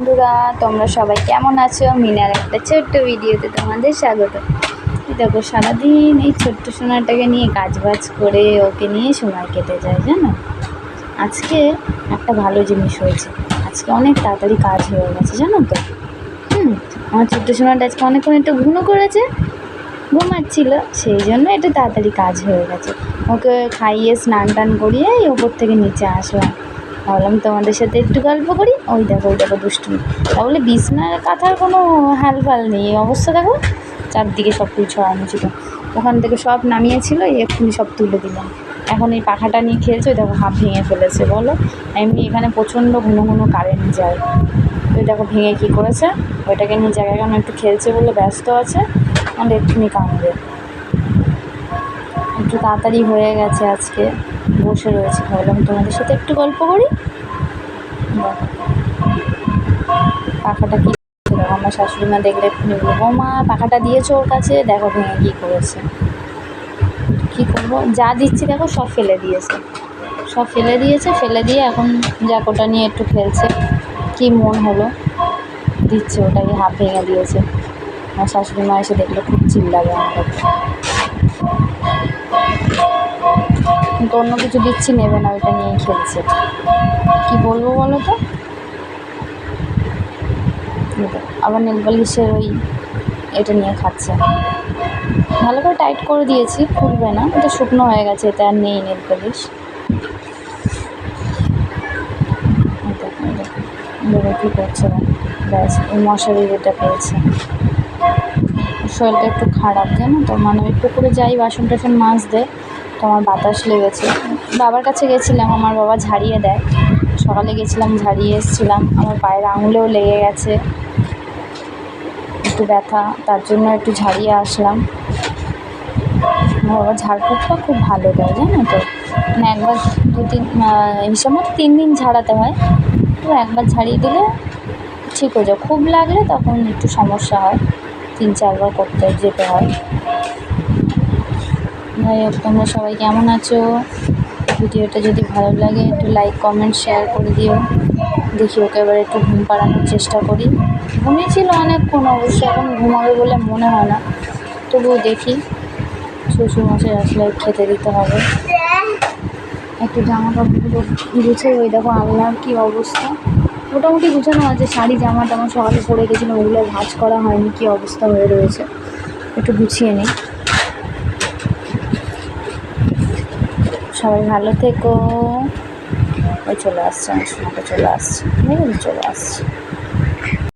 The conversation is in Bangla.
বন্ধুরা, তোমরা সবাই কেমন আছো? মিনার একটা ছোট্ট ভিডিওতে তোমাদের স্বাগত। দেখো, সারাদিন এই ছোট্ট সোনাটাকে নিয়ে কাজ বাজ করে ওকে নিয়ে সময় কেটে যায়, জানো? আজকে একটা ভালো জিনিস হয়েছে। আজকে অনেক তাড়াতাড়ি কাজ হয়ে গেছে, জানো তো? হুম, আমার ছোট্ট সোনাটা আজকে অনেকক্ষণ একটু ঘুমো করেছে, ঘুমাচ্ছিল, সেই জন্য একটু তাড়াতাড়ি কাজ হয়ে গেছে। ওকে খাইয়ে স্নান টান করিয়ে ওপর থেকে নিচে আসলাম। ভাবলাম তোমাদের সাথে একটু গল্প করি। ওই দেখো ওই দেখো দুষ্টুমি। তাহলে বিছনার কাঁথার কোনো হাল ফাল নেই। অবস্থা দেখো, চারদিকে সব কিছু ছড়ানো ছিল। ওখান থেকে সব নামিয়েছিল এক্ষুনি সব তুলে দিলাম। এখন এই পাখাটা নিয়ে খেলছে, ওই দেখো হাফ ভেঙে ফেলেছে, বলো? এমনি এখানে প্রচণ্ড ঘন ঘন কারেন্ট যায়। ওই দেখো ভেঙে কী করেছে? ওইটাকে নিয়ে জায়গায় কেন একটু খেলছে বলে ব্যস্ত আছে। মানে এক্ষুনি কামড়ে। একটু তাড়াতাড়ি হয়ে গেছে আজকে। বসে রয়েছে, ভাবলাম তোমাদের সাথে একটু গল্প করি। পাখাটা কি আমার শাশুড়ি মা দেখলে এক্ষুনি বলব মা, পাখাটা দিয়েছ ওর কাছে? দেখো ভেঙে কী করেছে। কী করব? যা দিচ্ছি দেখো, সব ফেলে দিয়েছে। সব ফেলে দিয়েছে, ফেলে দিয়ে এখন জাকোটা নিয়ে একটু খেলছে, কি মন হলো? দিচ্ছে ওটাকে, হাফ ভেঙে দিয়েছে। আমার শাশুড়ি মা এসে দেখলে খুব চিল্লাবে আমার কাছে কিন্তু অন্য কিছু দিচ্ছি নেবে না ওইটা নিয়েই খেলছে। কি বলব বলো তো? আবার নেল পালিশের ওই এটা নিয়ে খাচ্ছে। ভালো করে টাইট করে দিয়েছি খুলবে না। এটা শুকনো হয়ে গেছে এটা আর নেই নেল পালিশ এই দেখো, এই দেখো, দেখো কী করছে? ব্যাস এই মশারির এটা পেয়েছে। শরীরটা একটু খারাপ, জানো তো? মানে ওই পুকুরে যাই, বাসন টাসন মাছ দেয় তো আমার বাতাস লেগেছে। বাবার কাছে গেছিলাম, আমার বাবা ঝাড়িয়ে দেয়। সকালে গেছিলাম, ঝাড়িয়ে এসেছিলাম। আমার পায়ের আঙুলেও লেগে গেছে। একটু ব্যথা, তার জন্য একটু ঝাড়িয়ে আসলাম। আমার বাবা ঝাড়ফুঁকটা খুব ভালো দেয়, জানো তো? মানে একবার দু তিন হিসাব মতো তিন দিন ঝাড়াতে হয়। তো একবার ঝাড়িয়ে দিলে ঠিক হয়ে যায়। খুব লাগলে তখন একটু সমস্যা হয়। তিন চারবার করতে যেতে হয়। যাই হোক তোমরা সবাই কেমন আছো? ভিডিওটা যদি ভালো লাগে, একটু লাইক কমেন্ট শেয়ার করে দিও। দেখি ওকে এবার একটু ঘুম পাড়ানোর চেষ্টা করি। ঘুমিয়েছিল অনেকক্ষণ অবশ্য, এখন ঘুমাবে বলে মনে হয় না। তবুও দেখি, শ্বশুরমশাই আসলে খেতে দিতে হবে। একটু জামা কাপড়গুলো গুছে ওই দেখো আলনার কী অবস্থা। মোটামুটি গুছানো আছে শাড়ি, জামা টামা সকালে পরে গেছিলাম ওগুলো ভাজ করা হয়নি, কী অবস্থা হয়ে রয়েছে। একটু গুছিয়ে নিই। সবাই ভালো থেকো। ওই চলে আসছে, আমার চলে আসছে। চলে আসছে।